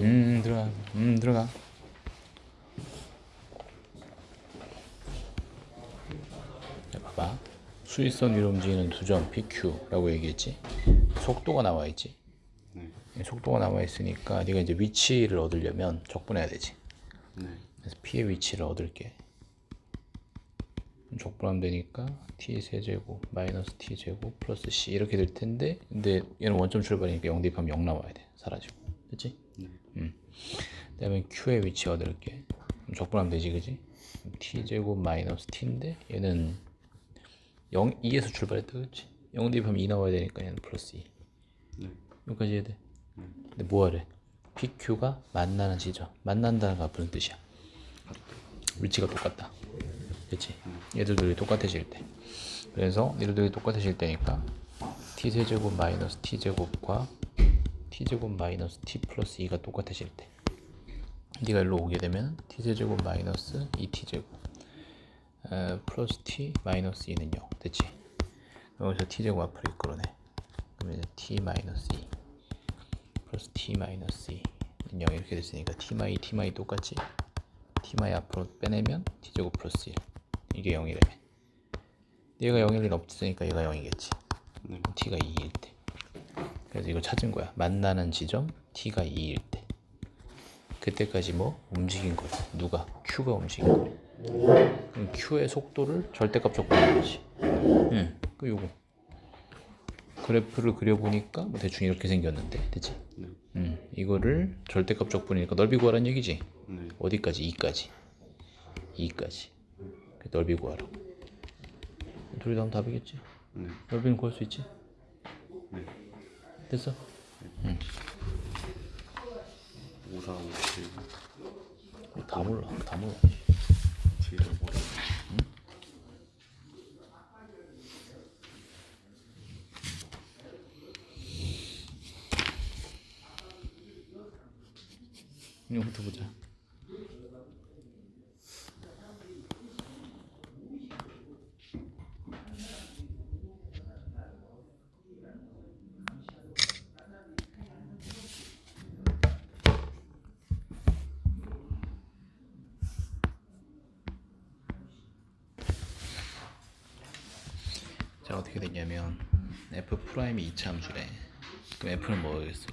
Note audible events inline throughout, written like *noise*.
음 들어가. 음 들어가. 자 봐봐. 수위선 위로 움직이는 두 점 PQ라고 얘기했지? 속도가 나와 있지? 네. 이 속도가 나와 있으니까 네가 이제 위치를 얻으려면 적분해야 되지. 네. 그래서 P의 위치를 얻을게 적분하면 되니까 T 세제곱 마이너스 T 제곱 플러스 C 이렇게 될 텐데 근데 얘는 원점 출발이니까 0 대입하면 0 나와야 돼 사라지고 됐지? 네. 음. 그 다음에 Q의 위치 얻을게 그럼 적분하면 되지 그지? T 제곱 마이너스 T인데 얘는 0, 2에서 출발했다 그렇지? 0 대입하면 2 나와야 되니까 얘는 플러스 2 네. 여기까지 해야 돼 근데 뭐 하래? PQ가 만나는 지점 만난다는 건 무슨 뜻이야? 위치가 똑같다 그치? 얘들들이 똑같아질 때 그래서 얘들들이 똑같아질 때니까 t세제곱 마이너스 t제곱과 t제곱 마이너스 t 플러스 2가 똑같아질 때 네가 일로 오게 되면 t세제곱 마이너스 2t제곱 어, 플러스 t 마이너스 2는 0 됐지? 여기서 t제곱 앞으로 이끌어내 그러면 t 마이너스 2 플러스 t 마이너스 2는 0 이렇게 됐으니까 t 마이 t 마이 똑같지? t 마이 앞으로 빼내면 t 제곱 플러스 1 이게 0이래. 얘가 0일 일 없으니까 얘가 0이겠지. 네. t가 2일 때. 그래서 이거 찾은 거야. 만나는 지점 t가 2일 때. 그때까지 뭐 움직인 거야 누가 q가 움직인 거야 그럼 q의 속도를 절대값 적분하는 거지. 응, 그 요거. 그래프를 그려보니까 뭐 대충 이렇게 생겼는데 됐지? 네. 음, 이거를 절대값 적분이니까 넓이 구하라는 얘기지? 네. 어디까지? 2까지. 2까지 넓이 구하라고 둘이 다 하면 답이겠지 네. 넓이는 구할 수 있지? 네. 됐어? 5, 4, 5, 7. 다 몰라 다 몰라 뒤를 몰라. 이거부터 보자 자 어떻게 되냐면 f 프라임이 이차함수래 그럼 f는 뭐겠어?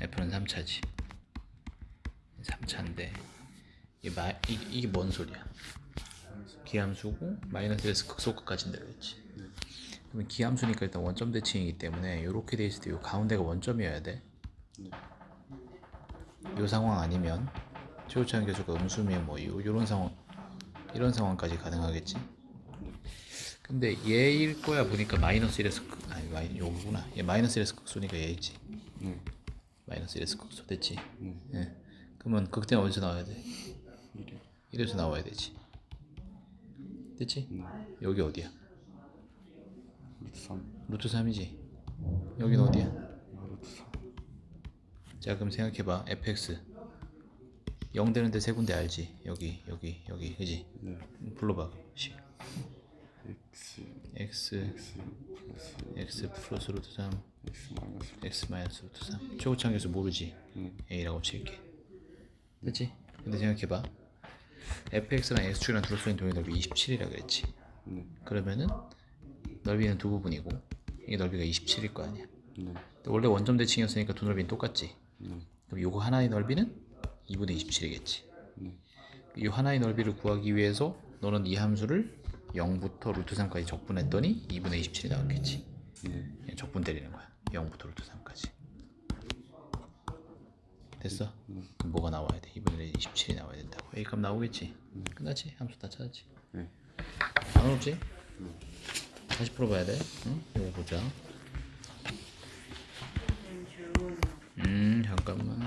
f는 3차지 3차인데 이게, 마, 이, 이게 뭔 소리야 기함수고 마이너스에서 극소극까지인다 그랬지 그러면 기함수니까 일단 원점 대칭이기 때문에 이렇게 돼 있을 때 이 가운데가 원점이어야 돼. 이 상황 아니면 최고차원 교수가 음수면 뭐 요, 요런 상황 이런 상황까지 가능하겠지. 근데 얘일 거야 보니까 마이너스 1에서 극, 아니 마이 요거구나. 얘 마이너스 1에서 극소니까 얘지. 네. 마이너스 1에서 극소 됐지. 네. 예. 그러면 극대는 어디서 나와야 돼? 1이. 1에 서 나와야 되지. 됐지? 네. 여기 어디야? 루트 3. 루트 3이지. 여기는 어디야? 아, 루트 4. 자 그럼 생각해봐 fx 0 되는데 세 군데 알지 여기 여기 여기 그지 네. 불러봐 시 X, x X 플러스 x 플러스 루트 3 X 마이너스. x 마이너스 루트 3 최고창에서 모르지 네. a라고 칠게 됐지 근데 생각해봐 fx랑 x축이랑 둘러싸인 도형의 넓이 27이라 그랬지 네. 그러면은 넓이는 두 부분이고 이게 넓이가 27일 거 아니야 네. 원래 원점 대칭이었으니까 두 넓이는 똑같지 네. 그럼 요거 하나의 넓이는 2분의 27이겠지. 네. 이 하나의 넓이를 구하기 위해서 너는 이 함수를 0부터 루트 3까지 적분했더니 2분의 27이 나왔겠지. 네. 그냥 적분 때리는 거야. 0부터 루트 3까지. 됐어? 그럼 뭐가 나와야 돼? 2분의 27이 나와야 된다고. A 값 나오겠지? 끝났지? 함수 다 찾았지? 네. 안 어렵지? 다시 풀어봐야 돼. 응? 이거 보자. 음, 잠깐만.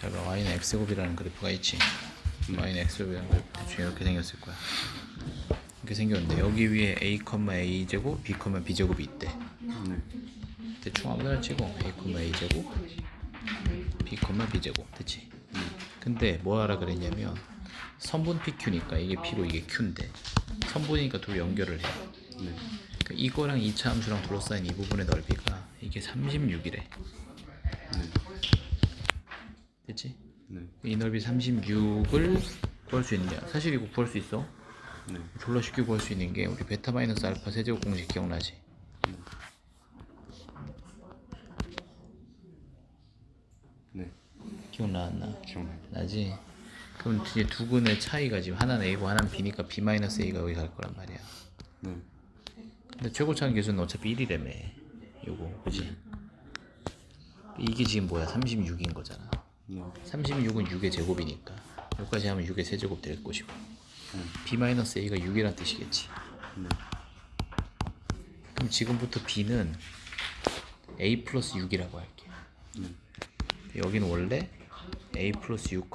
자, 그럼 y는 x제곱이라는 그래프가 있지. y는 x제곱이라는 그래프 대충 이렇게 생겼을 거야. 이렇게 생겼는데 여기 위에 a, a 제곱, b, b 제곱이 있대. 네. 대충 아무데나 치고 a, a 제곱 b, b 제곱 됐지? 근데 뭐 하라 그랬냐면 선분 PQ니까 이게 P로 이게 Q인데 선분이니까 둘 연결을 해. 네. 그러니까 이거랑 이차 함수랑 둘러싸인 이 부분의 넓이가 이게 36이래. 이 넓이 36을 구할 수 있느냐? 사실 이거 구할 수 있어. 네. 졸라 쉽게 구할 수 있는 게 우리 베타 마이너스 알파 세제곱 공식 기억나지? 네. 기억나 안 나? 기억나요. 나지? 그럼 이제 두 근의 차이가 지금 하나는 A고 하나는 B니까 B 마이너스 A가 여기 갈 거란 말이야. 네. 근데 최고차는 계수는 어차피 1이라며. 요거, 그지? 이게 지금 뭐야? 36인 거잖아. 네. 36은 6의 제곱이니까. 여기까지 하면 6의 세제곱 될 것이고. B 마이너스 A가 6이란 뜻이겠지. 네. 그럼 지금부터 B는 A 플러스 6이라고 할게. 네. 여기는 원래 A 플러스 6,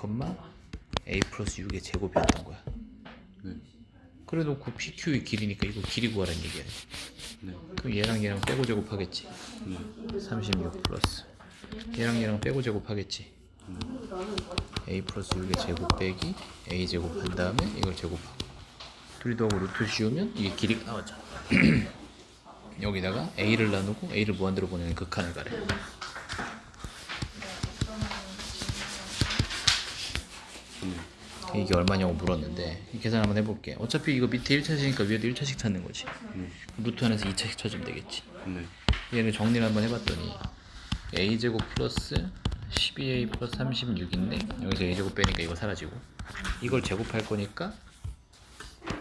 A 플러스 6의 제곱이었던 거야. 네. 그래 놓고 PQ의 길이니까 이거 길이 구하라는 얘기야. 네. 그럼 얘랑 얘랑 빼고 제곱하겠지. 네. 36 플러스. 얘랑 얘랑 빼고 제곱하겠지. A 플러스 6의 제곱 빼기 A 제곱 한 다음에 이걸 제곱하고. 둘이 더하고 루트 씌우면 이게 길이가 나왔잖아. *clears throat* 여기다가 A를 나누고 A를 무한대로 보내는 극한을 가래. 이게 얼마냐고 물었는데 이 계산 한번 해볼게. 어차피 이거 밑에 1차식이니까 위에도 1차식 찾는 거지. 루트 안에서 2차식 찾으면 되겠지. 네. 얘를 정리를 한번 해봤더니 a제곱 플러스 12a 플러스 36인데 여기서 a제곱 빼니까 이거 사라지고 이걸 제곱할 거니까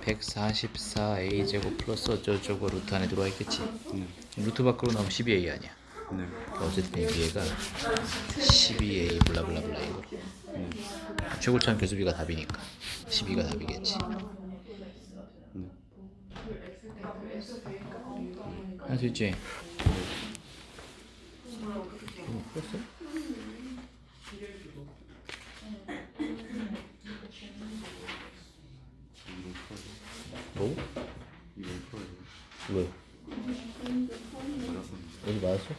144a제곱 플러스 어쩌고저쩌고 루트 안에 들어와 있겠지 네. 루트 밖으로 나오면 12a 아니야 네. 어쨌든 얘가 12a 블라블라블라 이거로 최고차는 교수비가 답이니까 12가 답이겠지 네. 할수 있지? 이거 풀었어? 이거 풀어요. 뭐? 이거 풀어요. 왜? 맞았어. 여기 맞았어?